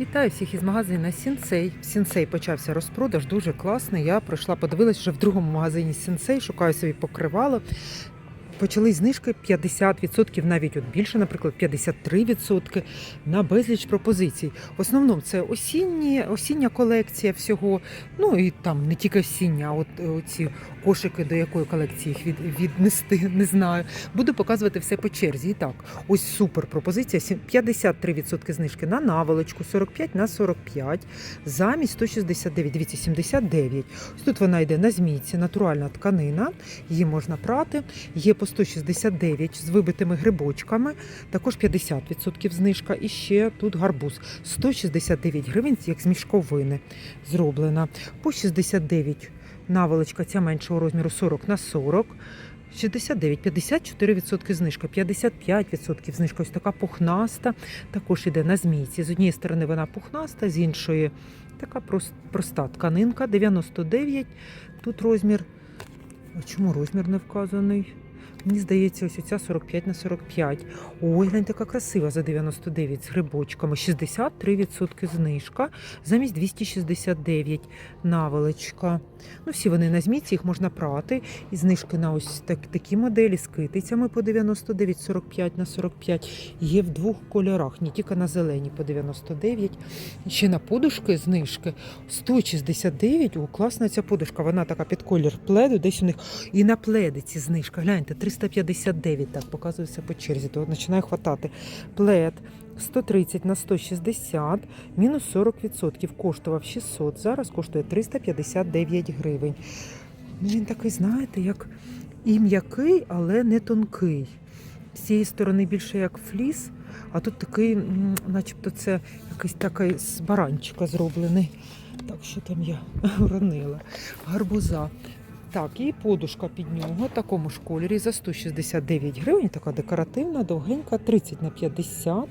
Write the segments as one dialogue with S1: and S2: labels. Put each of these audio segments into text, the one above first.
S1: Вітаю всіх із магазину Сінсей. В Сінсей почався розпродаж, дуже класний. Я пройшла, подивилась вже в другому магазині Сінсей, шукаю собі покривало. Почали знижки 50%, навіть от більше, наприклад, 53% на безліч пропозицій. В основному це осінні, осіння колекція всього. Ну і там не тільки осіння, а от е, ці кошики, до якої колекції їх від, віднести, не знаю. Буду показувати все по черзі. І так, ось супер пропозиція. 53% знижки на наволочку, 45 на 45, замість 169, дивіться, 79. Ось тут вона йде на змійці, натуральна тканина, її можна прати. Є по 169 з вибитими грибочками, також 50% знижка. І ще тут гарбуз 169 гривень, як з мішковини зроблена. По 69 наволочка ця меншого розміру 40 на 40. 69, 54% знижка, 55% знижка. Ось така пухнаста. Також іде на змійці. З однієї сторони вона пухнаста, з іншої така проста тканинка. 99. Тут розмір. А чому розмір не вказаний? Мені здається, ось ця 45 на 45. Ой, глянь, така красива за 99 з грибочками. 63% знижка, замість 269 наволочка. Ну, всі вони на зміці, їх можна прати. І знижки на ось так, такі моделі з китицями по 99, 45 на 45. Є в двох кольорах, не тільки на зелені по 99. Ще на подушки знижки 169. О, класна ця подушка. Вона така під колір пледу, десь у них і на пледиці знижка. Гляньте, 359, так показую все по черзі, то починає хватати. Плед 130 на 160, мінус 40%. Коштував 600, зараз коштує 359 гривень. Ну, Він такий, знаєте, як і м'який, але не тонкий. З цієї сторони більше як фліс, а тут такий, начебто, це якийсь такий з баранчика зроблений. Так, що там я уронила? Гарбуза. Так, і подушка під нього, в такому ж кольорі за 169 гривень, така декоративна, довгенька, 30 на 50.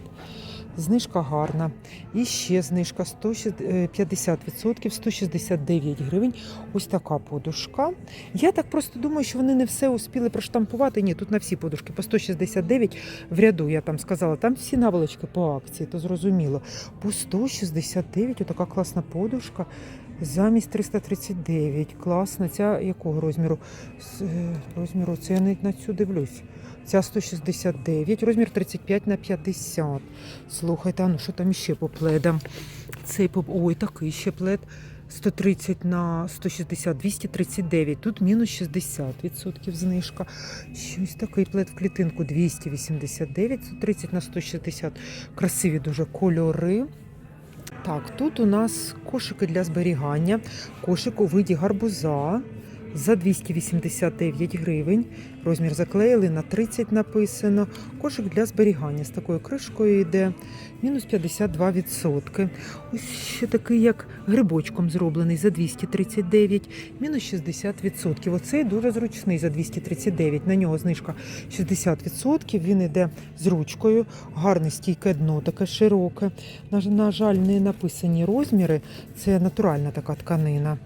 S1: Знижка гарна. І ще знижка 160, е, 50%, 169 гривень. Ось така подушка. Я так просто думаю, що вони не все успіли проштампувати. Ні, тут на всі подушки по 169 в ряду, я там сказала, там всі наволочки по акції, то зрозуміло. По 169 отака класна подушка. Замість 339. Класна. Ця якого розміру? З, е, розміру, це я навіть на цю дивлюсь. Ця 169, розмір 35 на 50. Слухайте, а ну що там ще по пледам? Цей по... Ой, такий ще плед. 130 на 160, 239. Тут мінус 60% знижка. Щось такий плед в клітинку 289, 130 на 160. Красиві дуже кольори. Так, тут у нас кошики для зберігання. Кошик у виді гарбуза за 289 гривень. Розмір заклеїли на 30 написано. Кошик для зберігання з такою кришкою йде. Мінус 52%. Ось ще такий, як грибочком зроблений за 239, мінус 60%. Оцей дуже зручний за 239. На нього знижка 60%. Він йде з ручкою. Гарне стійке дно, таке широке. На, жаль, не написані розміри. Це натуральна така тканина.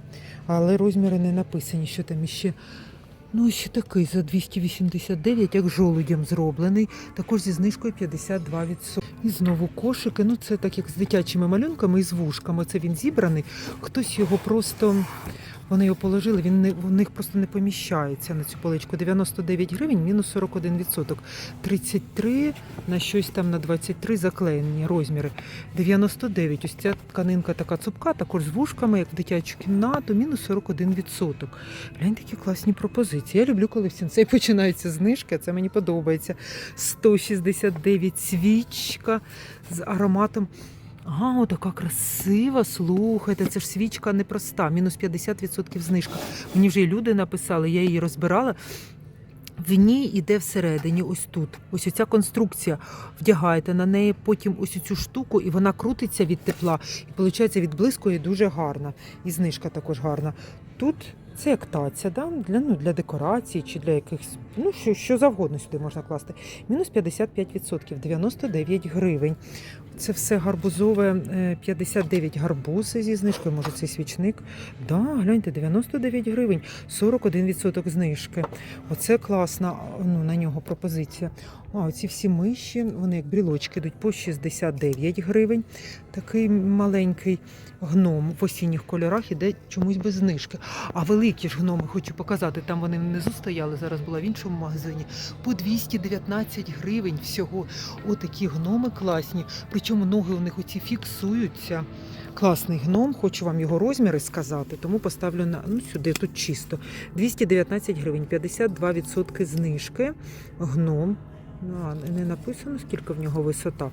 S1: Але розміри не написані, що там іще. Ну, ще такий за 289, як жолудям зроблений, також зі знижкою 52%. І знову кошики. Ну, це так як з дитячими малюнками і з вушками. Це він зібраний. Хтось його просто. Вони його положили, він не, в них просто не поміщається на цю поличку. 99 гривень, мінус 41%. 33 на щось там на 23 заклеєні розміри. 99. Ось ця тканинка така цупка, також з вушками, як в дитячу кімнату, мінус 41%. Глянь, такі класні пропозиції. Я люблю, коли в сінцей починаються знижки, це мені подобається. 169 свічка з ароматом. Ага, така красива, слухайте, це ж свічка непроста, мінус 50% знижка. Мені вже і люди написали, я її розбирала. В ній іде всередині, ось тут. Ось оця конструкція. Вдягаєте на неї потім ось цю штуку, і вона крутиться від тепла. І виходить, відблискує дуже гарна. І знижка також гарна. Тут це як таця, да? для, ну, для декорації чи для якихось, ну, що, що завгодно сюди можна класти. Мінус 55%, 99 гривень. Це все гарбузове, е, 59 гарбузи зі знижкою, може цей свічник. Да, гляньте, 99 гривень, 41% знижки. Оце класна ну, на нього пропозиція. А, оці всі миші, вони як брілочки йдуть по 69 гривень. Такий маленький гном в осінніх кольорах іде чомусь без знижки. А великі ж гноми хочу показати. Там вони внизу стояли. Зараз була в іншому магазині. По 219 гривень всього. Отакі гноми класні. Ноги у них оці фіксуються. Класний гном, хочу вам його розміри сказати, тому поставлю на ну сюди, тут чисто. 219 гривень, 52% знижки. Гном. Ну, не написано, скільки в нього висота.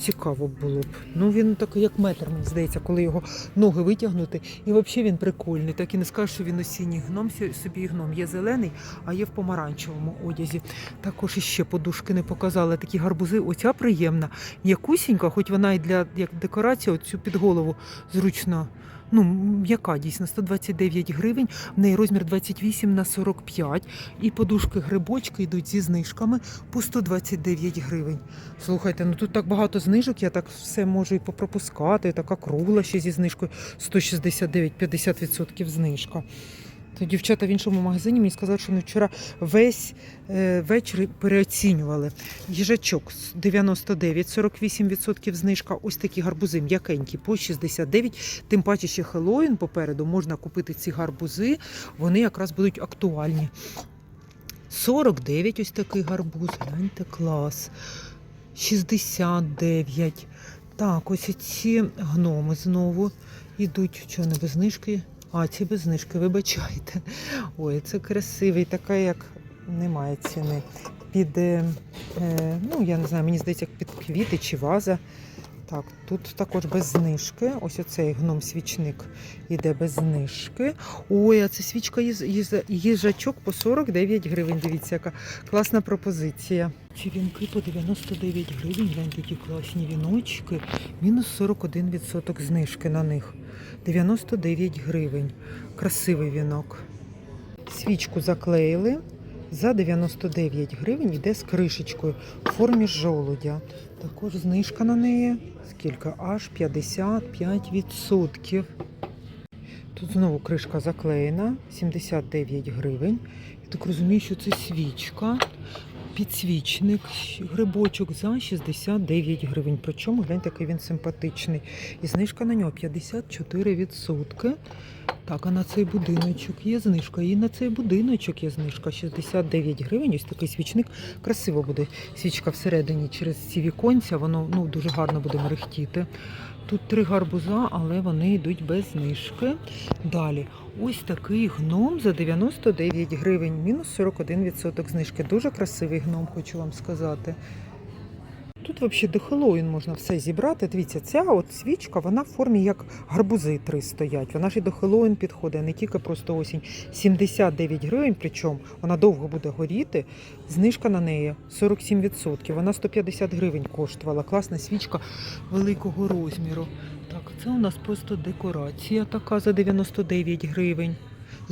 S1: Цікаво було б. Ну він такий, як метр, мені здається, коли його ноги витягнути. І взагалі він прикольний. Так і не скажеш, що він осінній гном, собі гном. Є зелений, а є в помаранчевому одязі. Також іще подушки не показала. Такі гарбузи. Оця приємна. Якусінька, хоч вона і для як декорація, оцю під голову зручно. Ну, м'яка дійсно 129 гривень, в неї розмір 28 на 45. І подушки грибочки йдуть зі знижками по 129 гривень. Слухайте, ну тут так багато знижок, я так все можу і попропускати. Така кругла ще зі знижкою 169, 50% знижка. То дівчата в іншому магазині мені сказали, що вони вчора весь е, вечір переоцінювали. Їжачок 99, 48% знижка. Ось такі гарбузи м'якенькі по 69. Тим паче ще Хеллоуін попереду можна купити ці гарбузи. Вони якраз будуть актуальні. 49 ось такий гарбуз. Гляньте, клас. 69. Так, ось ці гноми знову йдуть. Чого не без знижки? А, ці без знижки, вибачайте. Ой, це красивий, така як немає ціни. Під, е, е, ну, я не знаю, мені здається, як під квіти чи ваза. Так, тут також без знижки. Ось оцей гном-свічник іде без знижки. Ой, а це свічка їжачок по 49 гривень. Дивіться, яка класна пропозиція. Ці вінки по 99 гривень. Гляньте, які класні віночки. Мінус 41% знижки на них. 99 гривень. Красивий вінок. Свічку заклеїли. За 99 гривень йде з кришечкою в формі жолудя. Також знижка на неї. Скільки? Аж 55%. Тут знову кришка заклеєна, 79 гривень. Я так розумію, що це свічка, підсвічник, грибочок за 69 гривень. Причому гляньте, який він симпатичний. І знижка на нього 54%. Так, а на цей будиночок є знижка. І на цей будиночок є знижка 69 гривень. Ось такий свічник. Красиво буде свічка всередині через ці віконця. Воно ну, дуже гарно буде мерехтіти. Тут три гарбуза, але вони йдуть без знижки. Далі, ось такий гном за 99 гривень, мінус 41% знижки. Дуже красивий гном, хочу вам сказати. Тут взагалі до Хеллоуін можна все зібрати. Дивіться, ця от свічка, вона в формі як гарбузи три стоять. Вона ж і до Хеллоуін підходить, не тільки просто осінь. 79 гривень, причому вона довго буде горіти. Знижка на неї 47%. Вона 150 гривень коштувала. Класна свічка великого розміру. Так, це у нас просто декорація така за 99 гривень.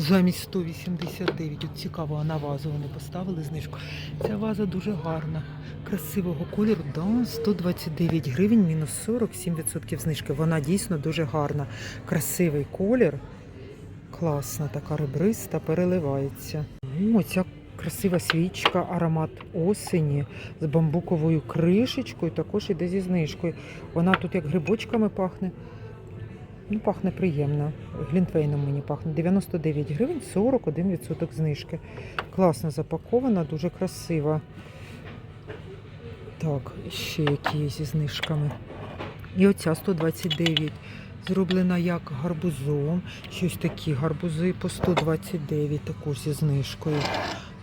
S1: Замість 189. От цікаво, а на вазу вони поставили знижку. Ця ваза дуже гарна, красивого кольору. Да, 129 гривень, мінус 47% знижки. Вона дійсно дуже гарна. Красивий колір. Класна, така ребриста, переливається. О, ця красива свічка, аромат осені з бамбуковою кришечкою, також іде зі знижкою. Вона тут як грибочками пахне. Ну, пахне приємно. Глінтвейном мені пахне. 99 гривень, 41% знижки. Класно запакована, дуже красива. Так, ще які є зі знижками. І оця 129. Зроблена як гарбузом. Щось такі гарбузи по 129, також зі знижкою.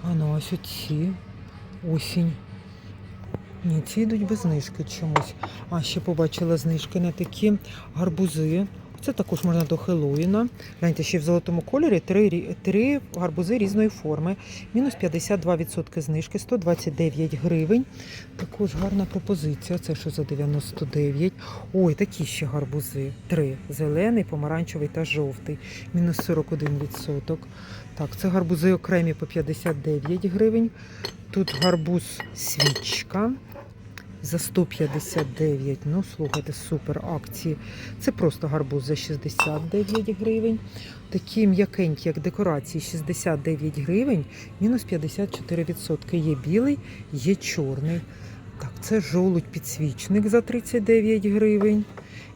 S1: А ну ось оці осінь. Ні, ці йдуть без знижки чомусь. А ще побачила знижки на такі гарбузи. Це також можна до Хеллоуіна. Гляньте, ще в золотому кольорі три, три гарбузи різної форми. Мінус 52% знижки, 129 гривень. Також гарна пропозиція. Це що за 99? Ой, такі ще гарбузи. Три. Зелений, помаранчевий та жовтий. Мінус 41%. Так, це гарбузи окремі по 59 гривень. Тут гарбуз свічка за 159. Ну, слухайте, супер акції. Це просто гарбуз за 69 гривень. Такі м'якенькі, як декорації, 69 гривень, мінус 54%. Є білий, є чорний. Так, це жолудь підсвічник за 39 гривень.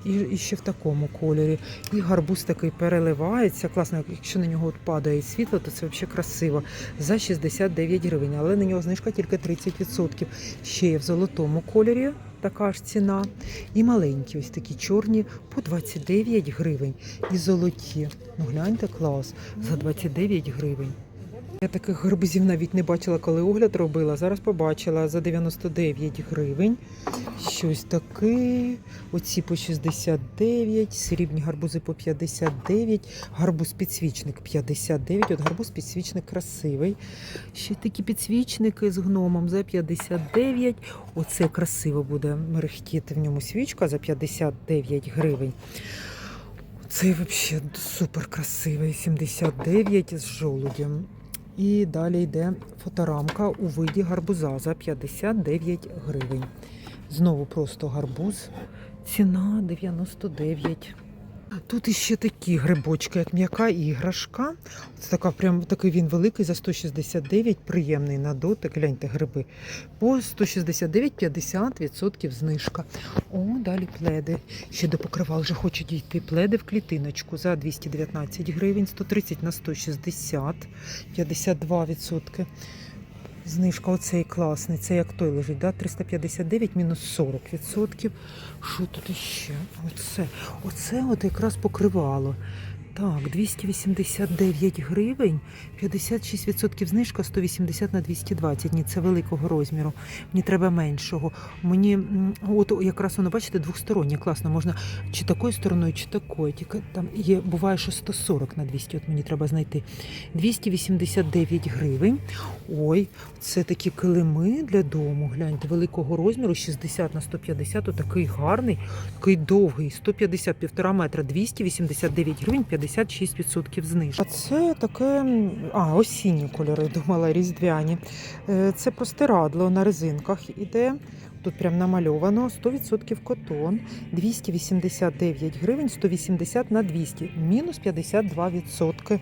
S1: І, і ще в такому кольорі. І гарбуз такий переливається. Класно, якщо на нього от падає світло, то це взагалі красиво. За 69 гривень, але на нього знижка тільки 30%. Ще є в золотому кольорі така ж ціна. І маленькі, ось такі чорні по 29 гривень. І золоті. Ну гляньте, клас, за 29 гривень. Я таких гарбузів навіть не бачила, коли огляд робила. Зараз побачила за 99 гривень. Щось таке. Оці по 69, срібні гарбузи по 59, гарбуз підсвічник 59. От гарбуз підсвічник красивий. Ще такі підсвічники з гномом за 59. Оце красиво буде мерехтіти в ньому свічка за 59 гривень. Цей взагалі супер красивий, 79 з жолудем. І далі йде фоторамка у виді гарбуза за 59 гривень. Знову просто гарбуз. Ціна 99. Тут іще такі грибочки, як м'яка іграшка. Це така, прям такий він великий за 169, приємний на дотик. Гляньте гриби. По 169 50% знижка. О, далі пледи. Ще до покривал вже хочуть дійти пледи в клітиночку за 219 гривень, 130 на 160, 52%. Знижка оцей класний, це як той лежить, да? 359 мінус 40%. Що тут іще? Оце, оце от якраз покривало. Так, 289 гривень, 56% знижка, 180 на 220. Ні, це великого розміру. Мені треба меншого. Мені от якраз воно, бачите, двостороннє, класно. Можна чи такою стороною, чи такою. Тільки там є, буває, що 140 на 200. От мені треба знайти. 289 гривень. Ой, це такі килими для дому. Гляньте, великого розміру, 60 на 150. Отакий гарний, такий довгий, 150, півтора метра, 289 гривень, 56% знижки. А це таке, а, осінні кольори, думала, різдвяні. Е, Це простирадло на резинках іде. Тут прям намальовано 100% котон, 289 гривень, 180 на 200, мінус 52%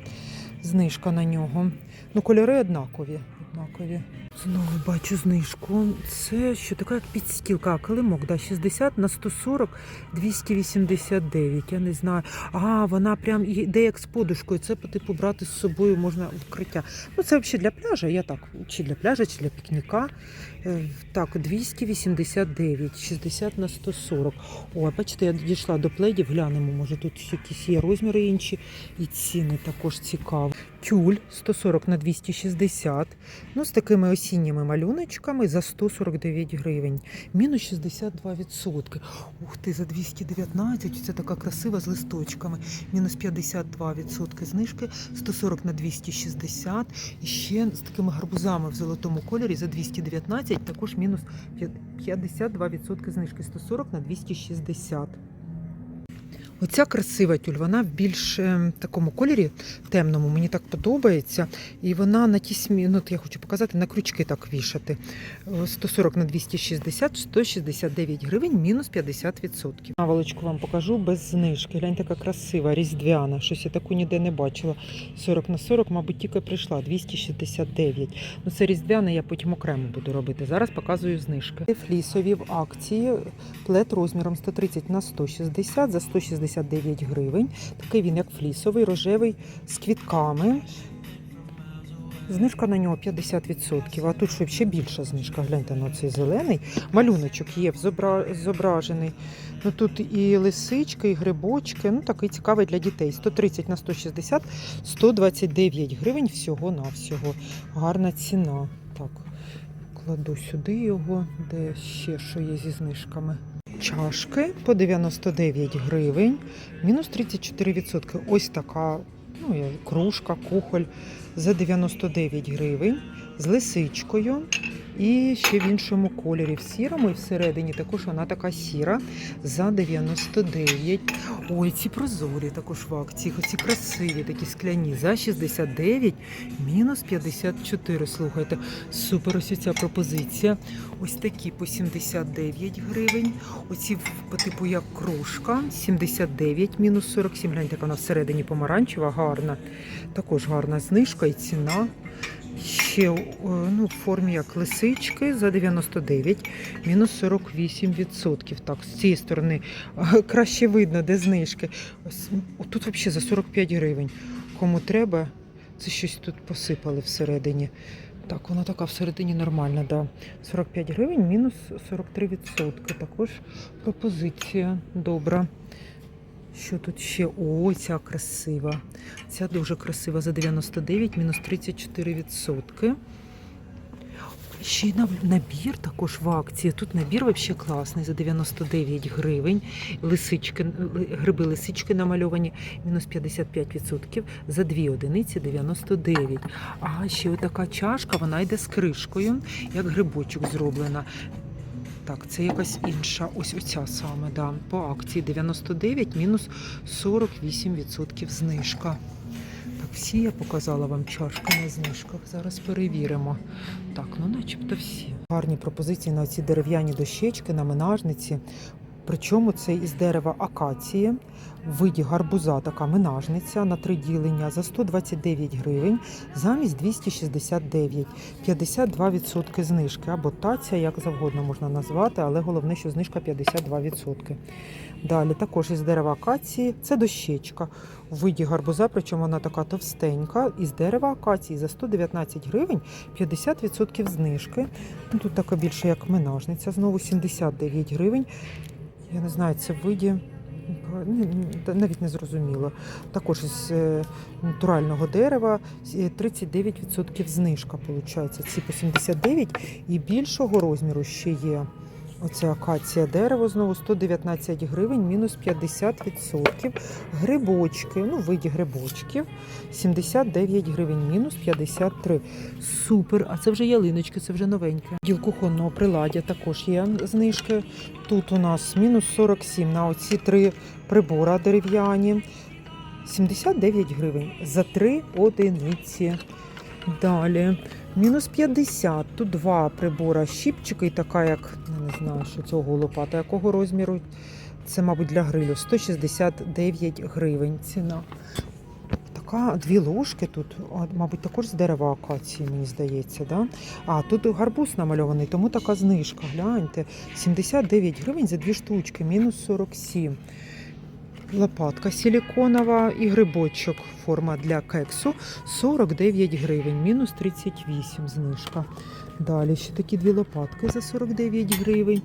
S1: знижка на нього. Ну, кольори однакові. однакові. Знову бачу знижку. Це що така як підстілка, килимок, да, 60 на 140, 289, я не знаю. А, вона прям йде як з подушкою. Це по типу брати з собою можна вкриття. Ну, це взагалі для пляжа, я так, чи для пляжа, чи для пікніка. Е, Так, 289, 60 на 140. О, бачите, я дійшла до пледів, глянемо, може тут якісь є розміри інші, і ціни також цікаві. Тюль 140 на 260. Ну, з такими осінніми малюночками за 149 гривень. Мінус 62%. Ух ти, за 219. Це така красива з листочками. Мінус 52% знижки, 140 на 260. І ще з такими гарбузами в золотому кольорі за 219, також мінус 52% знижки, 140 на 260. Оця красива тюль, вона в більш е, такому кольорі темному, мені так подобається. І вона на ті смі... ну, я хочу показати, на крючки так вішати. Е, 140 на 260, 169 гривень, мінус 50%. Наволочку вам покажу без знижки. Гляньте, яка красива, різдвяна. Щось я таку ніде не бачила. 40 на 40, мабуть, тільки прийшла, 269. Ну, це різдвяна, я потім окремо буду робити. Зараз показую знижки. Флісові в акції плет розміром 130 на 160 за 169 гривень. Такий він, як флісовий, рожевий з квітками. Знижка на нього 50%, а тут ще ще більша знижка. Гляньте на цей зелений. Малюночок є зобра... зображений. Ну, тут і лисички, і грибочки. Ну, такий цікавий для дітей. 130 на 160, 129 гривень всього-навсього. Гарна ціна. Так, кладу сюди його, де ще що є зі знижками. Чашки по 99 гривень, мінус 34%. Ось така ну, кружка, кухоль за 99 гривень, з лисичкою. І ще в іншому кольорі, в сірому і всередині також вона така сіра за 99. Ой, ці прозорі також в акції, оці красиві, такі скляні за 69, мінус 54. Слухайте, супер ось ця пропозиція. Ось такі по 79 гривень. Оці по типу як крошка, 79, мінус 47. Гляньте, яка вона всередині помаранчева, гарна. Також гарна знижка і ціна. Ще ну, в формі як лисички за 99, мінус 48%. Так, з цієї сторони краще видно, де знижки. Тут взагалі за 45 гривень. Кому треба, це щось тут посипали всередині. Так, вона така всередині нормальна, да. 45 гривень, мінус 43%. Також пропозиція добра. Що тут ще? О, ця красива. Ця дуже красива за 99, мінус 34%. Ще й набір також в акції. Тут набір взагалі класний за 99 гривень. Лисички, гриби лисички намальовані, мінус 55%. За 2 одиниці 99. А ще така чашка, вона йде з кришкою, як грибочок зроблена. Так, це якась інша. Ось оця саме, да. По акції 99, мінус 48% знижка. Так, всі я показала вам чашки на знижках. Зараз перевіримо. Так, ну начебто всі. Гарні пропозиції на ці дерев'яні дощечки, на минажниці. Причому це із дерева акації, в виді гарбуза така минажниця на три ділення за 129 гривень, замість 269, 52% знижки. Або таця, як завгодно можна назвати, але головне, що знижка 52%. Далі також із дерева акації це дощечка у виді гарбуза, причому вона така товстенька, із дерева акації за 119 гривень 50% знижки. Ну, Тут така більше як минажниця, знову 79 гривень. Я не знаю, це виді. та Навіть не зрозуміло. Також із е, натурального дерева е, 39% знижка виходить. Ці по 79 і більшого розміру ще є. Оця акація дерево знову 119 гривень, мінус 50%. Грибочки, ну, виді грибочків 79 гривень, мінус 53. Супер! А це вже ялиночки, це вже новеньке. Діл кухонного приладдя також є знижки. Тут у нас мінус 47 на оці три прибора дерев'яні. 79 гривень за три одиниці. Далі. Мінус 50. Тут два прибора. Щіпчики і така, як не знаю, що цього лопата, якого розміру. Це, мабуть, для грилю. 169 гривень ціна. Така дві ложки тут, мабуть, також з дерева акації, мені здається. Да? А тут гарбуз намальований, тому така знижка. Гляньте, 79 гривень за дві штучки, мінус 47. Лопатка силіконова і грибочок. Форма для кексу 49 гривень, мінус 38 знижка. Далі ще такі дві лопатки за 49 гривень.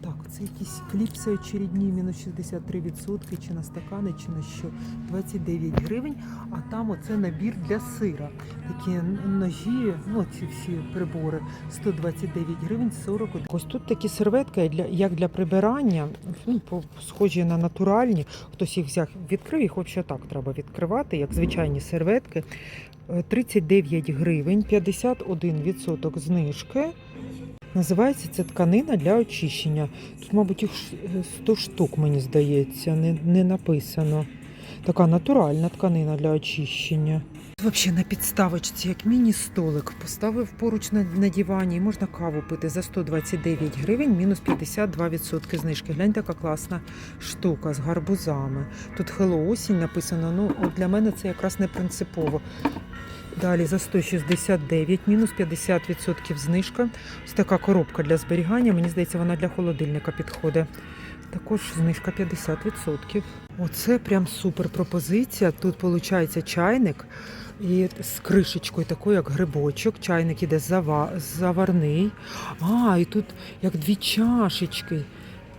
S1: Так, це якісь кліпси очередні, мінус 63%, чи на стакани, чи на що. 29 гривень. А там оце набір для сира. Такі ножі, ну ці всі прибори 129 гривень 40. Ось тут такі серветки як для прибирання, ну, схожі на натуральні. Хтось їх взяв, відкрив їх взагалі так треба відкривати, як звичайні серветки. Е, 39 гривень, 51% знижки. Називається це тканина для очищення. Тут, мабуть, їх е, 100 штук, мені здається, не, не написано. Така натуральна тканина для очищення. Взагалі на підставочці, як міні-столик, поставив поруч на, на дивані і можна каву пити за 129 гривень, мінус 52% знижки. Гляньте, яка класна штука з гарбузами. Тут Hello осінь написано. Ну, от для мене це якраз не принципово. Далі за 169, мінус 50% знижка. Ось така коробка для зберігання. Мені здається, вона для холодильника підходить. Також знижка 50%. Оце прям супер пропозиція. Тут виходить чайник і з кришечкою, такою, як грибочок. Чайник іде зава... заварний. А, і тут як дві чашечки.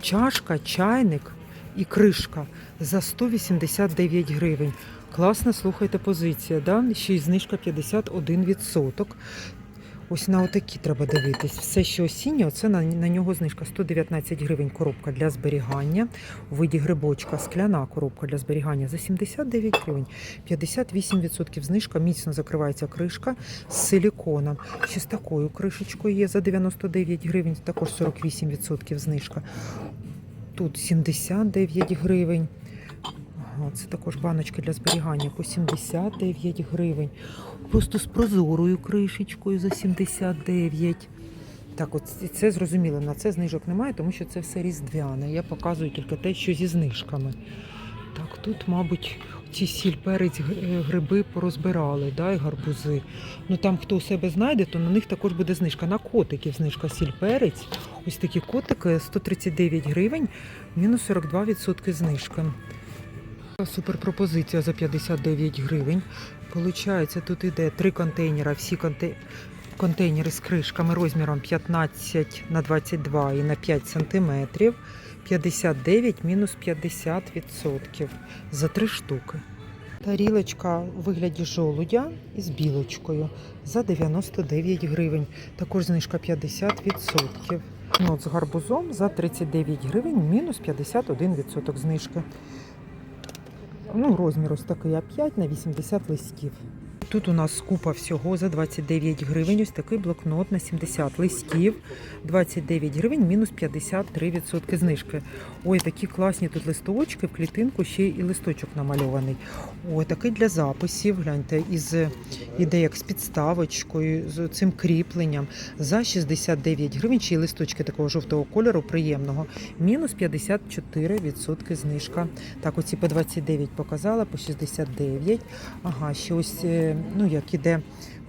S1: Чашка, чайник і кришка за 189 гривень. Класна, слухайте, позиція. Да? Ще й знижка 51%. Ось на отакі треба дивитись. Все, що осіннє, це на, на нього знижка 119 гривень коробка для зберігання. У виді грибочка скляна коробка для зберігання за 79 гривень. 58% знижка, міцно закривається кришка з силіконом. Ще з такою кришечкою є за 99 гривень, також 48% знижка. Тут 79 гривень. Це також баночки для зберігання по 79 гривень. Просто з прозорою кришечкою за 79. Так, от це зрозуміло, на це знижок немає, тому що це все різдвяне. Я показую тільки те, що зі знижками. Так, тут, мабуть, ці сіль перець е, гриби порозбирали, да, і гарбузи. Ну там хто у себе знайде, то на них також буде знижка. На котиків знижка сіль перець. Ось такі котики 139 гривень, мінус 42% знижки. Супер пропозиція за 59 гривень. Получається, тут іде три контейнера, всі конте... контейнери з кришками розміром 15 на 22 і на 5 сантиметрів. 59 мінус 50% за три штуки. Тарілочка у вигляді жолудя із білочкою за 99 гривень. Також знижка 50%. Ну, от з гарбузом за 39 гривень мінус 51% знижки. Ну, розмір ось такий А5 на 80 листів. Тут у нас купа всього за 29 гривень. Ось такий блокнот на 70 листів. 29 гривень, мінус 53% знижки. Ой, такі класні тут листочки, в клітинку ще і листочок намальований. Ой, такий для записів. Гляньте, із іде з підставочкою, з цим кріпленням за 69 гривень. Й листочки такого жовтого кольору, приємного. Мінус 54% знижка. Так, оці по 29 показала, по 69. Ага, ще ось, е, ну як іде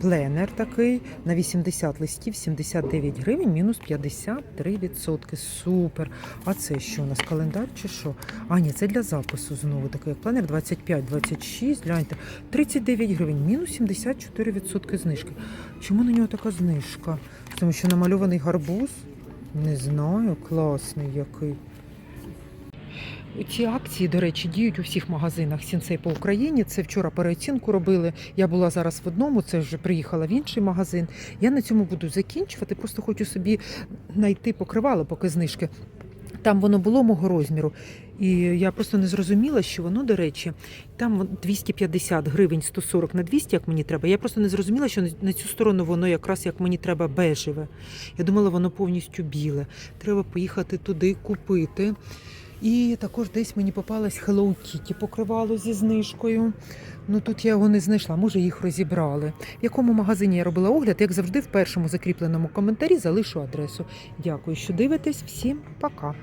S1: пленер такий на 80 листів, 79 гривень, мінус 53%. Супер. А це що у нас календар чи що? А, ні, це для запису знову такий пленер 25-26. Гляньте, 39 гривень, мінус 74% знижки. Чому на нього така знижка? Тому що намальований гарбуз? Не знаю, класний який. Ці акції, до речі, діють у всіх магазинах Сінсей по Україні. Це вчора переоцінку робили. Я була зараз в одному, це вже приїхала в інший магазин. Я на цьому буду закінчувати. Просто хочу собі знайти покривало, поки знижки. Там воно було мого розміру. І я просто не зрозуміла, що воно, до речі, там вон 250 гривень 140 на 200, як мені треба. Я просто не зрозуміла, що на цю сторону воно якраз як мені треба бежеве. Я думала, воно повністю біле. Треба поїхати туди купити. І також десь мені попалась Hello Kitty покривало зі знижкою. Ну тут я його не знайшла, може їх розібрали. В якому магазині я робила огляд, як завжди, в першому закріпленому коментарі залишу адресу. Дякую, що дивитесь. Всім пока.